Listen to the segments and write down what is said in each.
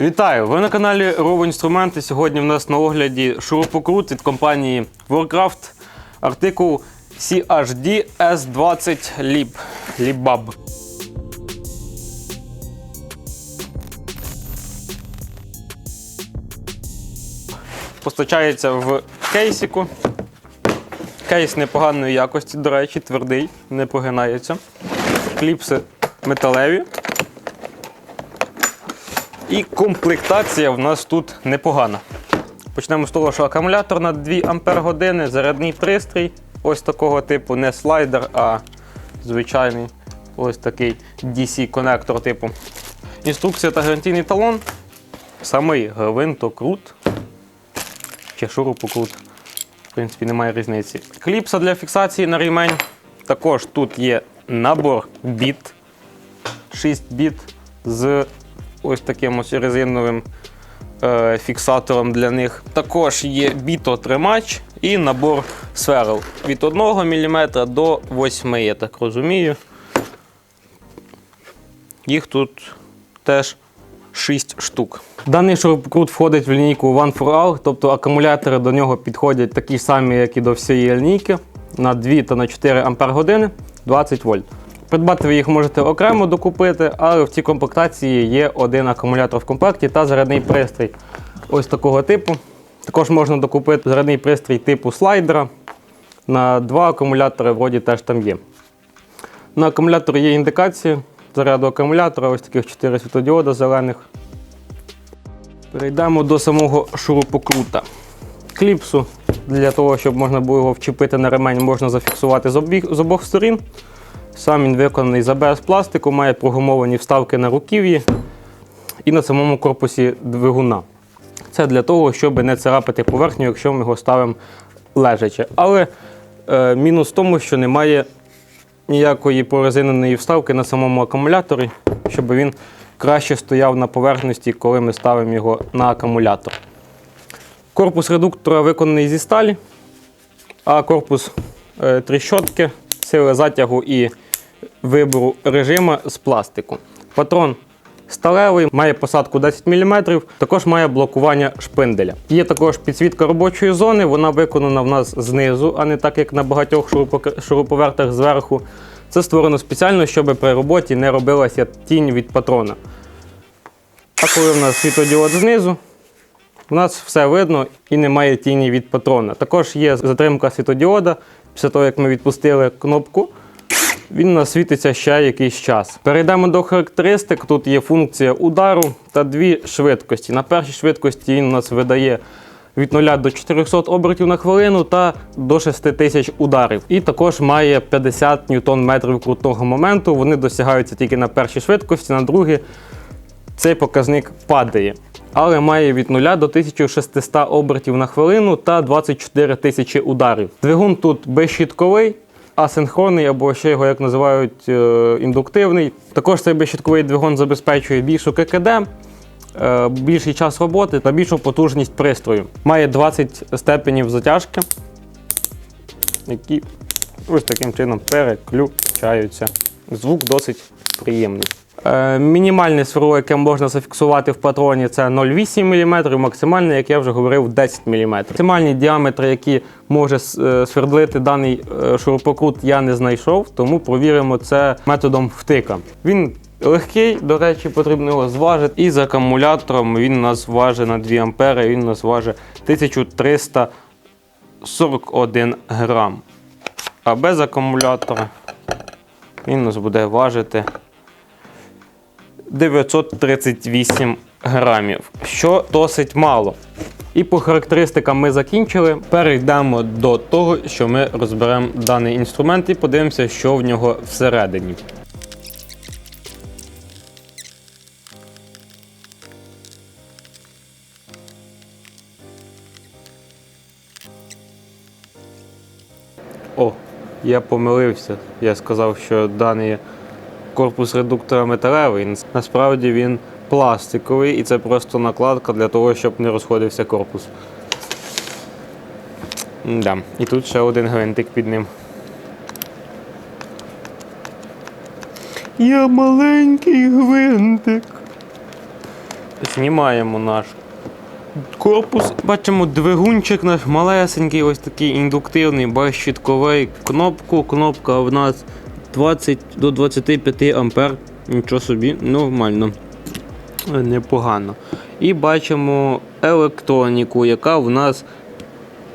Вітаю! Ви на каналі Rovo Інструменти. Сьогодні в нас на огляді шурупокрут від компанії Warcraft. Артикул CHD S20 Lib. Libab. Постачається в кейсіку. Кейс непоганої якості, до речі, твердий, не прогинається. Кліпси металеві. І комплектація в нас тут непогана. Почнемо з того, що акумулятор на 2 Ампер години, зарядний пристрій. Ось такого типу, не слайдер, а звичайний ось такий DC-конектор типу. Інструкція та гарантійний талон. Самий гвинтокрут. Чи шурупокрут. В принципі, немає різниці. Кліпса для фіксації на ремень. Також тут є набор біт. 6 біт з ось таким ось резиновим е, фіксатором для них. Також є бітотримач і набор сверл від 1 мм до 8 я так розумію. Їх тут теж 6 штук. Даний шурупокрут входить в лінійку One for All, тобто акумулятори до нього підходять такі самі, як і до всієї лінійки, на 2 та на 4 Ампер години 20 вольт. Придбати ви їх можете окремо докупити, але в цій комплектації є один акумулятор в комплекті та зарядний пристрій. Ось такого типу. Також можна докупити зарядний пристрій типу слайдера. На два акумулятори вроді теж там є. На акумуляторі є індикації заряду акумулятора, ось таких 4 світодіода зелених. Перейдемо до самого шурупокрута. Кліпсу для того, щоб можна було його вчепити на ремень, можна зафіксувати з, обох сторін. Сам він виконаний з АБС пластику, має прогумовані вставки на руків'ї і на самому корпусі двигуна. Це для того, щоб не царапати поверхню, якщо ми його ставимо лежачи. Але е, мінус в тому, що немає ніякої прорезиненої вставки на самому акумуляторі, щоб він краще стояв на поверхності, коли ми ставимо його на акумулятор. Корпус редуктора виконаний зі сталі, а корпус е, тріщотки, сили затягу і вибору режиму з пластику. Патрон сталевий, має посадку 10 мм, також має блокування шпинделя. Є також підсвітка робочої зони, вона виконана в нас знизу, а не так, як на багатьох шуруповертах зверху. Це створено спеціально, щоб при роботі не робилася тінь від патрона. А коли в нас світодіод знизу, у нас все видно і немає тіні від патрона. Також є затримка світодіода. Після того, як ми відпустили кнопку, він у нас світиться ще якийсь час. Перейдемо до характеристик. Тут є функція удару та дві швидкості. На першій швидкості він у нас видає від 0 до 400 обертів на хвилину та до 6000 ударів. І також має 50 ньютон-метрів крутного моменту. Вони досягаються тільки на першій швидкості, на другій цей показник падає. Але має від 0 до 1600 обертів на хвилину та 24 тисячі ударів. Двигун тут безщітковий, асинхронний або ще його як називають е, індуктивний. Також цей безщитковий двигун забезпечує більшу ККД, е, більший час роботи та більшу потужність пристрою. Має 20 степенів затяжки, які ось таким чином переключаються. Звук досить приємний. Е, Мінімальне сверло, яке можна зафіксувати в патроні, це 0,8 мм, максимальне, як я вже говорив, 10 мм. Максимальні діаметри, які може е, свердлити даний е, шурупокрут, я не знайшов, тому провіримо це методом втика. Він легкий, до речі, потрібно його зважити. І з акумулятором він у нас важить на 2 ампери, він у нас важить 1341 грам. А без акумулятора він у нас буде важити 938 грамів, що досить мало. І по характеристикам ми закінчили. Перейдемо до того, що ми розберемо даний інструмент і подивимося, що в нього всередині. О, я помилився. Я сказав, що даний корпус редуктора металевий. Насправді він пластиковий і це просто накладка для того, щоб не розходився корпус. Да. І тут ще один гвинтик під ним. Я маленький гвинтик. знімаємо наш корпус. Бачимо двигунчик наш малесенький, ось такий індуктивний, безщітковий. Кнопку. Кнопка в нас 20 до 25 ампер. Нічого собі, нормально. Е, Непогано. І бачимо електроніку, яка в нас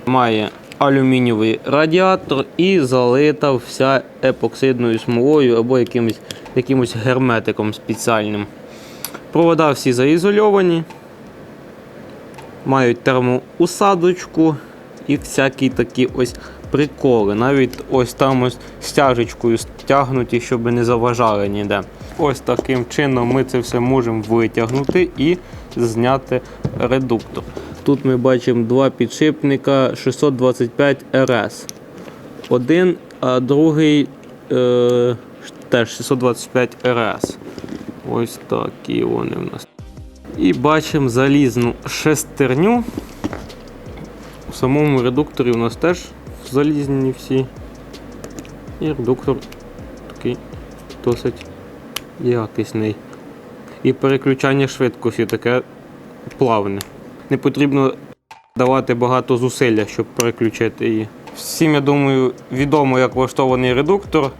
має алюмінієвий радіатор і залита вся епоксидною смолою або якимось, якимось герметиком спеціальним. Провода всі заізольовані, мають термоусадочку і всякі такі ось приколи. Навіть ось там ось стяжечкою стягнуті, щоб не заважали ніде. Ось таким чином ми це все можемо витягнути і зняти редуктор. Тут ми бачимо два підшипника 625 РС. Один, а другий е, теж 625 РС. Ось такі вони в нас. І бачимо залізну шестерню. У самому редукторі у нас теж залізні всі. І редуктор такий досить якісний. І переключання швидкості таке плавне. Не потрібно давати багато зусилля, щоб переключити її. Всім, я думаю, відомо, як влаштований редуктор,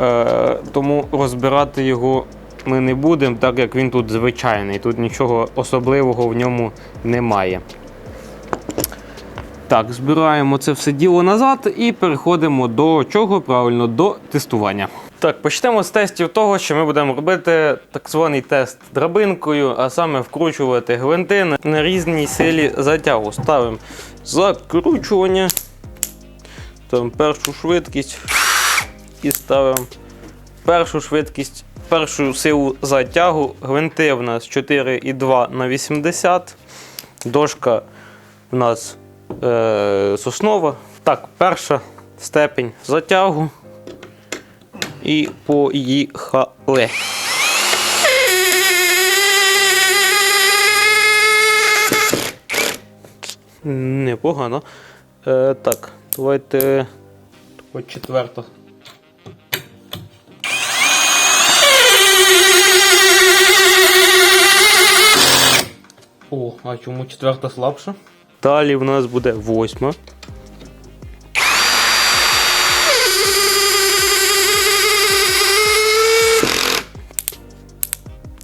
е, тому розбирати його ми не будемо, так як він тут звичайний. Тут нічого особливого в ньому немає. Так, збираємо це все діло назад і переходимо до чого? Правильно, до тестування. Так, почнемо з тестів того, що ми будемо робити так званий тест драбинкою, а саме вкручувати гвинти на- різній силі затягу. Ставимо закручування, там першу швидкість і ставимо першу швидкість, першу силу затягу. Гвинти в нас 4,2 на 80. Дошка в нас е, соснова. Так, перша степень затягу. І поїхали. Непогано. Е, так, давайте. От четверта. О, а чому четверта слабша? Далі в нас буде восьма.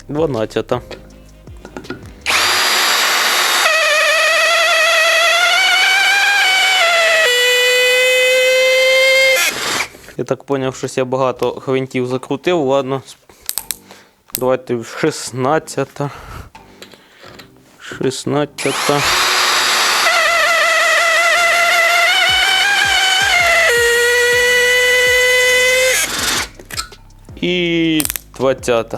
Дванадцята. Я так зрозумів, що я багато гвинтів закрутив. Ладно. Давайте 16. 16. І 20.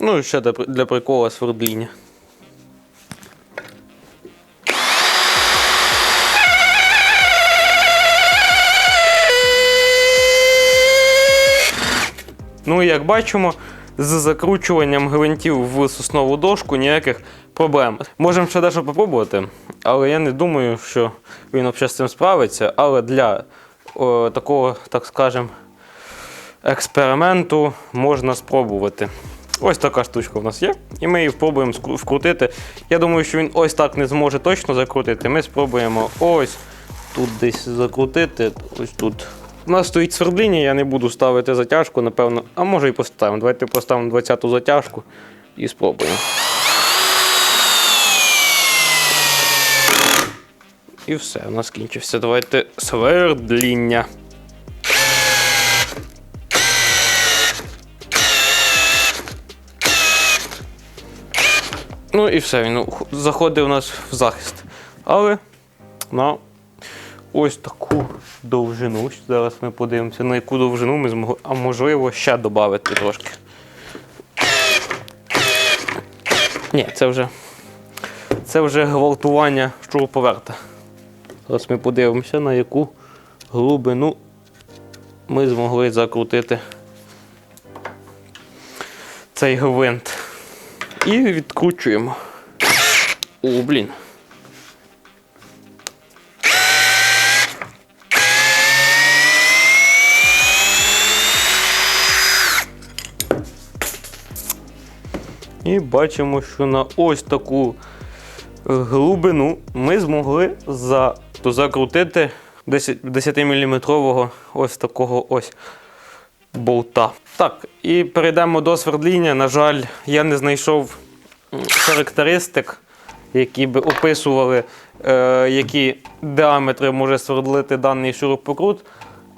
Ну і ще для прикола свердління. Ну і як бачимо, з закручуванням гвинтів в соснову дошку ніяких проблем. Можемо ще дещо попробувати, але я не думаю, що він взагалі з цим справиться. Але для о, такого, так скажемо, експерименту можна спробувати. Ось така штучка в нас є, і ми її спробуємо вкрутити. Я думаю, що він ось так не зможе точно закрутити. Ми спробуємо ось тут десь закрутити. Ось тут. У нас стоїть свердління, я не буду ставити затяжку, напевно. А може і поставимо. Давайте поставимо 20-ту затяжку і спробуємо. І все, у нас кінчився. Давайте свердління. Ну і все, він заходить у нас в захист. Але на ось таку довжину. Зараз ми подивимося, на яку довжину ми змогли, а можливо ще додати трошки. Ні, це вже, це вже гвалтування шуруповерта. Зараз ми подивимося, на яку глибину ми змогли закрутити цей гвинт. І відкручуємо. О, блін. І бачимо, що на ось таку е, глибину ми змогли за, закрутити 10-мм ось такого ось болта. Так, і перейдемо до свердління. На жаль, я не знайшов характеристик, які би описували, е, які діаметри може свердлити даний шурупокрут.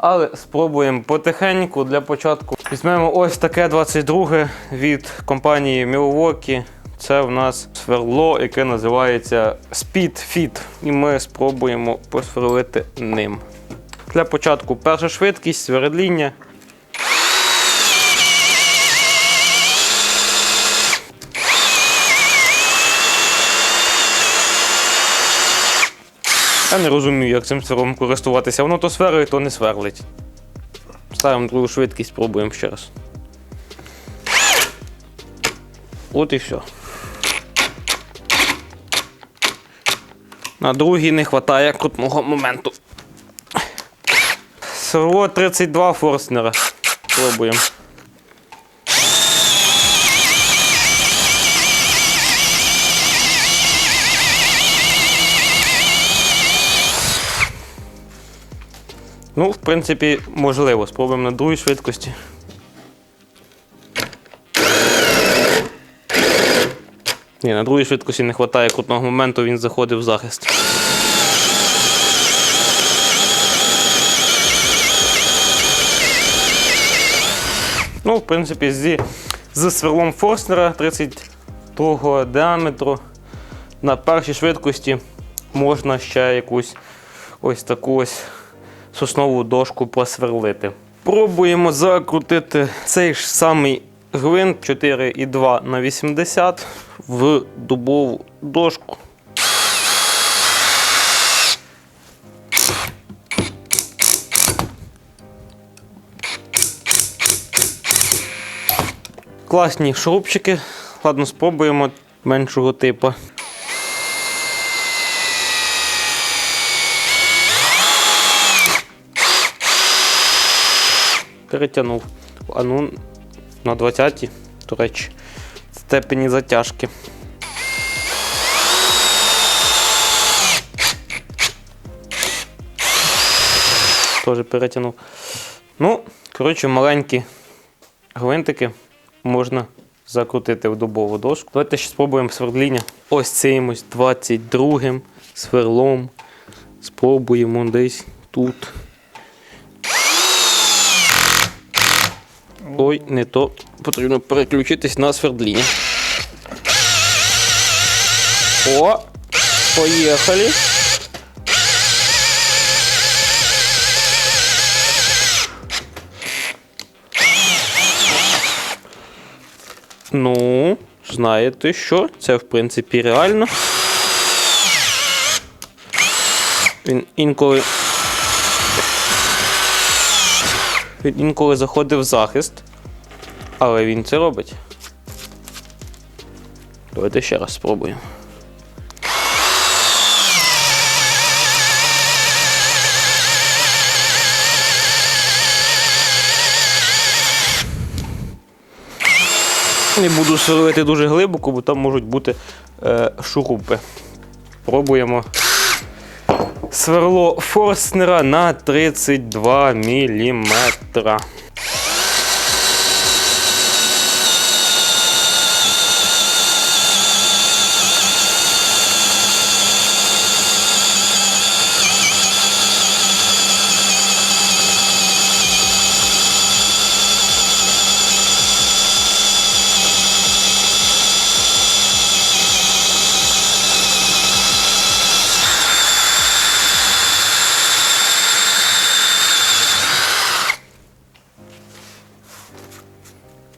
Але спробуємо потихеньку для початку. Візьмемо ось таке 22 від компанії Milwaukee. Це в нас сверло, яке називається Speed Fit. І ми спробуємо посверлити ним. Для початку перша швидкість, свердління. Я не розумію, як цим сверлом користуватися. Воно то сверлить, то не сверлить. Ставимо другу швидкість, спробуємо ще раз. От і все. На другій не вистачає крутного моменту. Сверло 32 Форснера. Пробуємо. Ну, в принципі, можливо. Спробуємо на другій швидкості. Ні, на другій швидкості не вистачає крутного моменту, він заходить в захист. Ну, в принципі, зі, з сверлом Форснера 32 діаметру на першій швидкості можна ще якусь ось таку ось соснову дошку просверлити. Пробуємо закрутити цей ж самий гвинт 4,2 на 80 в дубову дошку. Класні шурупчики. Ладно, спробуємо меншого типу. Перетягнув. А ну на 20-ті, до речі, степені затяжки. Теж перетягнув. Ну, коротше, маленькі гвинтики можна закрутити в дубову дошку. Давайте ще спробуємо свердління. Ось цим ось 22 сверлом. Спробуємо десь тут. Ой, не то. Потрібно переключитись на свердління. О! Поїхали. Ну, знаєте що? Це в принципі реально. Він інколи. Він інколи заходить в захист, але він це робить. Давайте ще раз спробуємо. Не буду сверлити дуже глибоко, бо там можуть бути е, шурупи. Пробуємо. Сверло Форснера на 32 мм.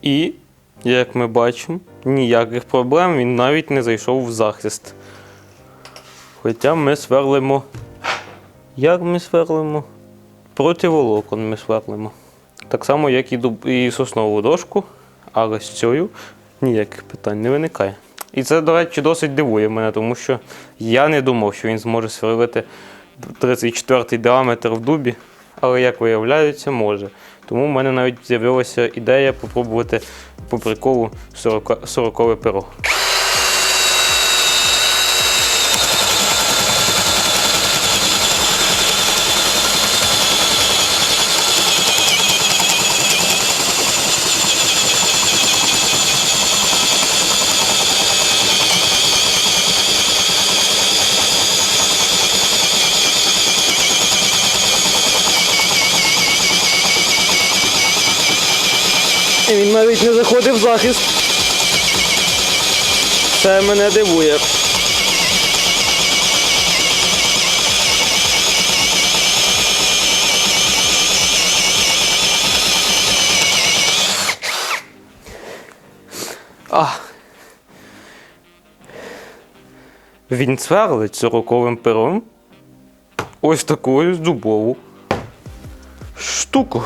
І, як ми бачимо, ніяких проблем він навіть не зайшов в захист. Хоча ми сверлимо. Як ми сверлимо? Проти волокон ми сверлимо. Так само, як і, дуб... і соснову дошку, але з цією ніяких питань не виникає. І це, до речі, досить дивує мене, тому що я не думав, що він зможе сверлити 34-й діаметр в дубі, але як виявляється, може. Тому в мене навіть з'явилася ідея попробувати по приколу 40, 40 навіть не заходив в захист. Це мене дивує. А. Він сверлить сороковим пером. Ось таку дубову штуку.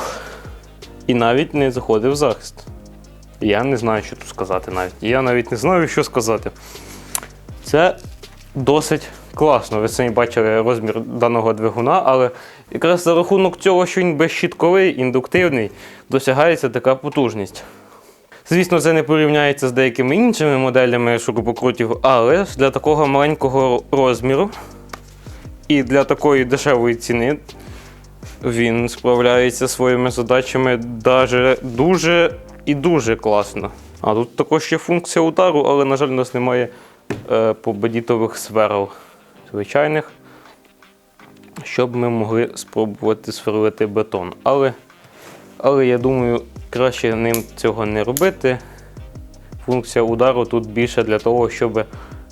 І навіть не заходив в захист. Я не знаю, що тут сказати навіть. Я навіть не знаю, що сказати. Це досить класно. Ви самі бачили розмір даного двигуна, але якраз за рахунок цього, що він безщітковий, індуктивний, досягається така потужність. Звісно, це не порівняється з деякими іншими моделями шурупокрутів, але для такого маленького розміру і для такої дешевої ціни він справляється своїми задачами даже дуже і дуже класно. А тут також є функція удару, але, на жаль, у нас немає е, победітових сверл звичайних, щоб ми могли спробувати сверлити бетон. Але, але я думаю, краще ним цього не робити. Функція удару тут більше для того, щоб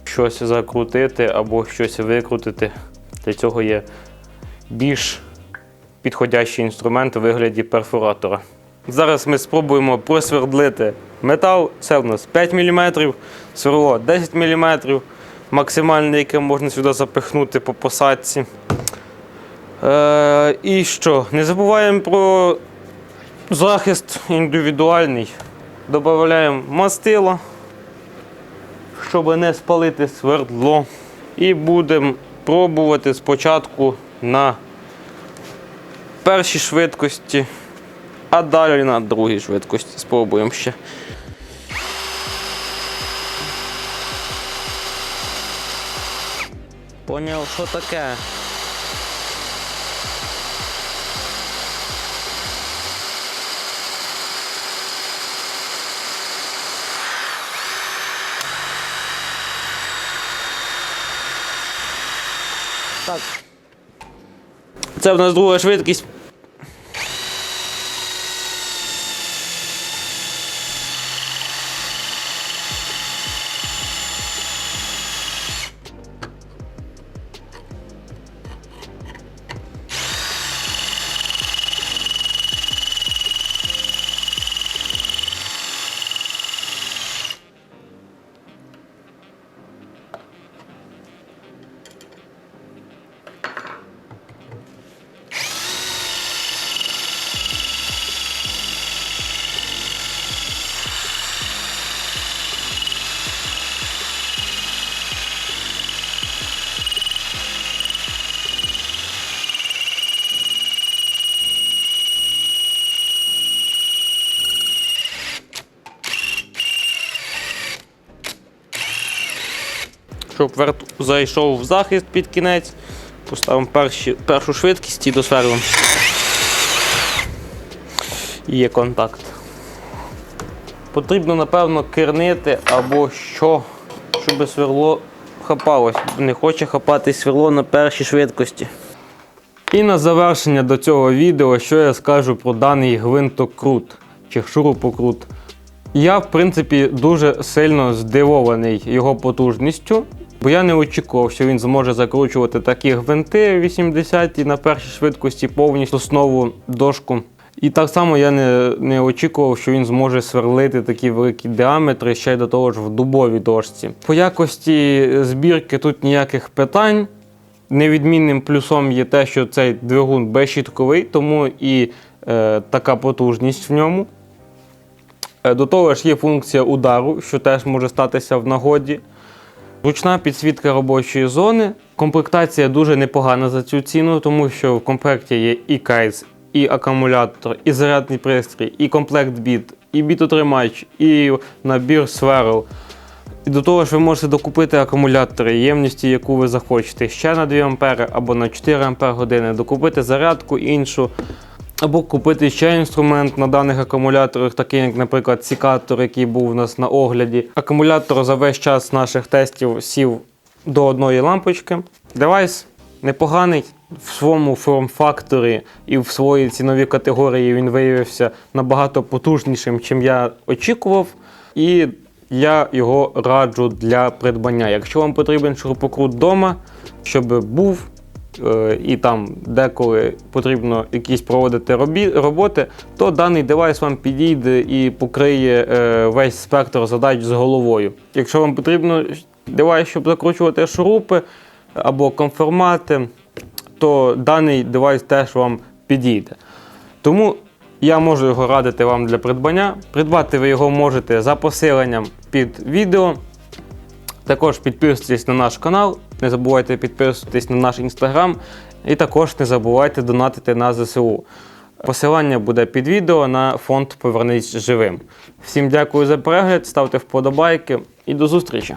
щось закрутити або щось викрутити. Для цього є більш підходящий інструмент у вигляді перфоратора. Зараз ми спробуємо просвердлити метал. Це у нас 5 мм, сверло 10 мм, максимальне, яке можна сюди запихнути по посадці. Е, і що? Не забуваємо про захист індивідуальний. Додаємо мастило, щоб не спалити свердло. І будемо пробувати спочатку на першій швидкості, а далі на другій швидкості. Спробуємо ще. Поняв, що таке? Так. Це в нас друга швидкість. Щоб верт зайшов в захист під кінець, поставимо перші, першу швидкість і досверлимо. Є контакт. Потрібно, напевно, кернити або що, щоб сверло хапалось. Не хоче хапати сверло на першій швидкості. І на завершення до цього відео, що я скажу про даний гвинтокрут чи шурупокрут. Я, в принципі, дуже сильно здивований його потужністю, бо я не очікував, що він зможе закручувати такі гвинти 80 і на першій швидкості повністю основу дошку. І так само я не, не очікував, що він зможе сверлити такі великі діаметри ще й до того ж в дубовій дошці. По якості збірки тут ніяких питань. Невідмінним плюсом є те, що цей двигун безщітковий, тому і е, така потужність в ньому. Е, До того ж є функція удару, що теж може статися в нагоді. Ручна підсвітка робочої зони. Комплектація дуже непогана за цю ціну, тому що в комплекті є і кейс, і акумулятор, і зарядний пристрій, і комплект біт, і бітотримач, і набір сверл. І до того ж ви можете докупити акумулятори ємності, яку ви захочете, ще на 2 А або на 4 А години, докупити зарядку іншу, або купити ще інструмент на даних акумуляторах, такий як, наприклад, цікатор, який був у нас на огляді. Акумулятор за весь час наших тестів сів до одної лампочки. Девайс непоганий. В своєму форм-факторі і в своїй ціновій категорії він виявився набагато потужнішим, чим я очікував. І я його раджу для придбання. Якщо вам потрібен шурупокрут вдома, щоб був, і там деколи потрібно якісь проводити роботи, то даний девайс вам підійде і покриє е, весь спектр задач з головою. Якщо вам потрібно девайс, щоб закручувати шурупи або конформати, то даний девайс теж вам підійде. Тому я можу його радити вам для придбання. Придбати ви його можете за посиленням під відео. Також підписуйтесь на наш канал, не забувайте підписуватись на наш інстаграм і також не забувайте донатити на ЗСУ. Посилання буде під відео на фонд Повернись живим. Всім дякую за перегляд, ставте вподобайки і до зустрічі!